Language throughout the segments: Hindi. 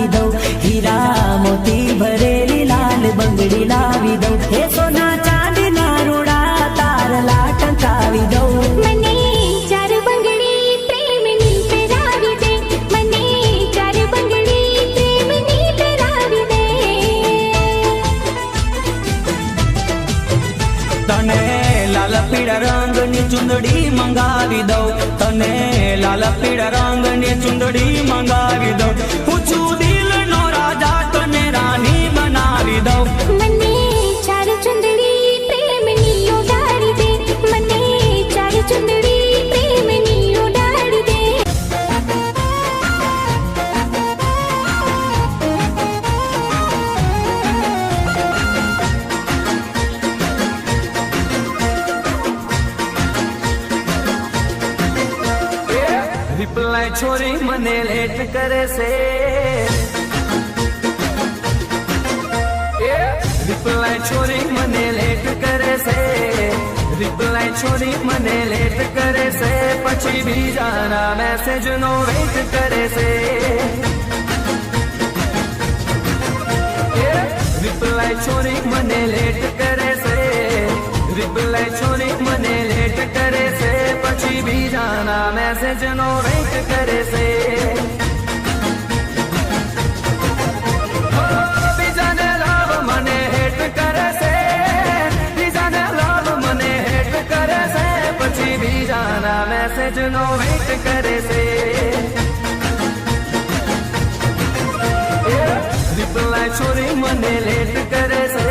બંગડી લાવી દઉં હીરા મોતી ભરેલી લાલ બંગડી લાવી દઉં હે સોના ચાંદીના રૂડા તારલા ટંકાવી દઉં મને ચાર બંગડી પ્રેમની પહેરાવી દે મને ચાર બંગડી પ્રેમની પહેરાવી દે તને લાલ પીળા રંગની ચુંદડી મંગાવી દઉં તને લાલ પીળા રંગની ચુંદડી મંગાવી દઉં પૂછું दो मने चार चुंदड़ी प्रेम नीयो डारी दे। मने चार चुंदड़ी प्रेम नीयो डारी दे। रिप्लाई छोरी मने लेट करे से। છોરી મને લેટ કરે છે રિપ્લાય છોરી મને લેટ કરે છે પછી બીજાના મેસેજ નો વેટ કરે છે રિપ્લાય છોરી મને લેટ કરે છે રિપ્લાય છોરી મને લેટ કરે છે પછી બીજાના મેસેજ નો વેટ કરે છે पुराना मैसेज नो वेट करे से। रिप्लाई छोरी मने लेट करे से।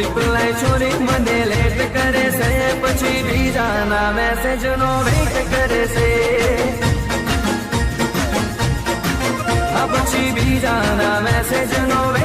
रिप्लाई छोरी मने लेट करे से। पछी भी जाना मैसेज नो वेट करे से। अब पछी भी जाना मैसेज नो वेट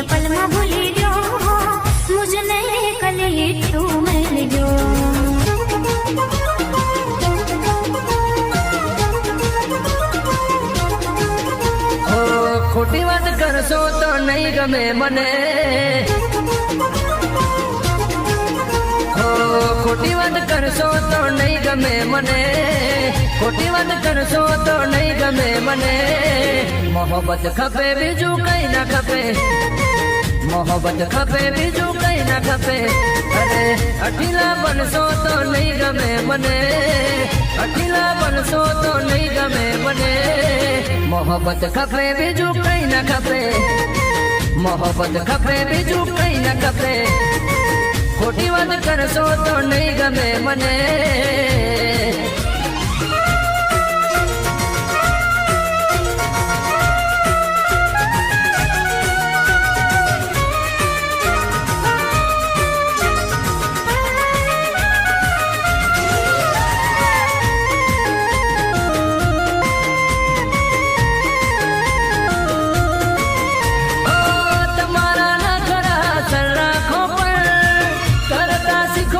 एक पल में भूली गयो मुझने कल ये तू मिल गयो ખોટી વાત કરશો તો નહીં ગમે મને ખોટી વાત કરશો તો નહીં ગમે મને ખોટી વાત કરશો તો નહીં ગમે મને મોહબ્બત ખપે બીજું કઈ ના ખપે मोहब्बत खपे, बीजू कहीं ना खपे। अरे अठीला बनसो तो नहीं गमे मने। अठीला बनसो तो नहीं गमे बने मोहब्बत खपे, बीजू कहीं ना खपे। मोहब्बत खपे, बीजू कहीं ना खपे। खोटी वात करसो तो नहीं गमे बने કરતા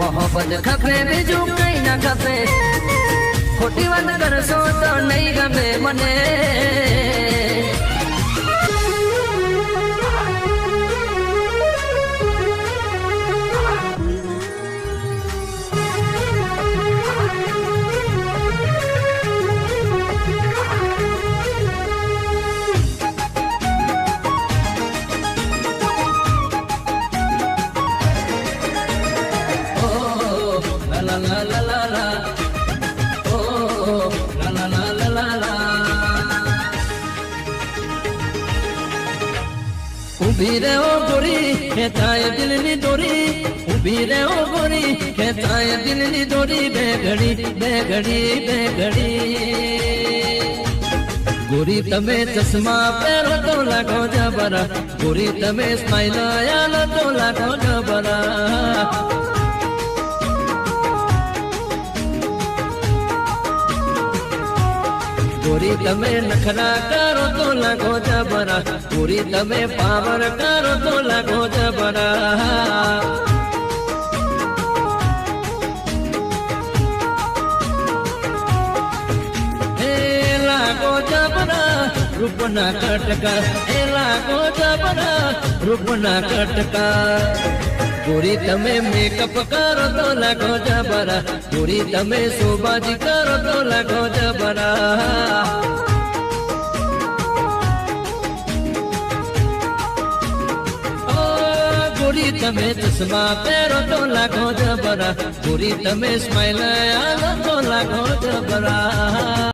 મોહબ્બત ખપે બીજું કઈ ના ખપે ખોટી વાત કરશો તો નહીં ગમે મને. La la la la la. Oh, la la la la la la. ઊભી રે ઓ ગોરી ખેંચાય દિલની દોરી ઊભી રે ઓ ગોરી ખેંચાય દિલની દોરી બે ઘડી બે ઘડી બે ગોરી તમે ચશ્મા પહેરો તો લાગો જબરા ગોરી તમે સ્માઈલ આયા તો લાગો જબરા ગોરી તમે નખરા કરો તો લાગો જબરા. ગોરી તમે પાવર કરો તો લાગો જબરા. રૂપના કટકા. હે લાગો જબરા, રૂપના કટકા. गोरी तमे मेकअप करो तो लगो जबरा गोरी तमे सोबाजी करो तो लगो जबरा गोरी तमे चश्मा पेरो तो लगो जबरा गोरी तमे स्माइल आलो तो लगो जबरा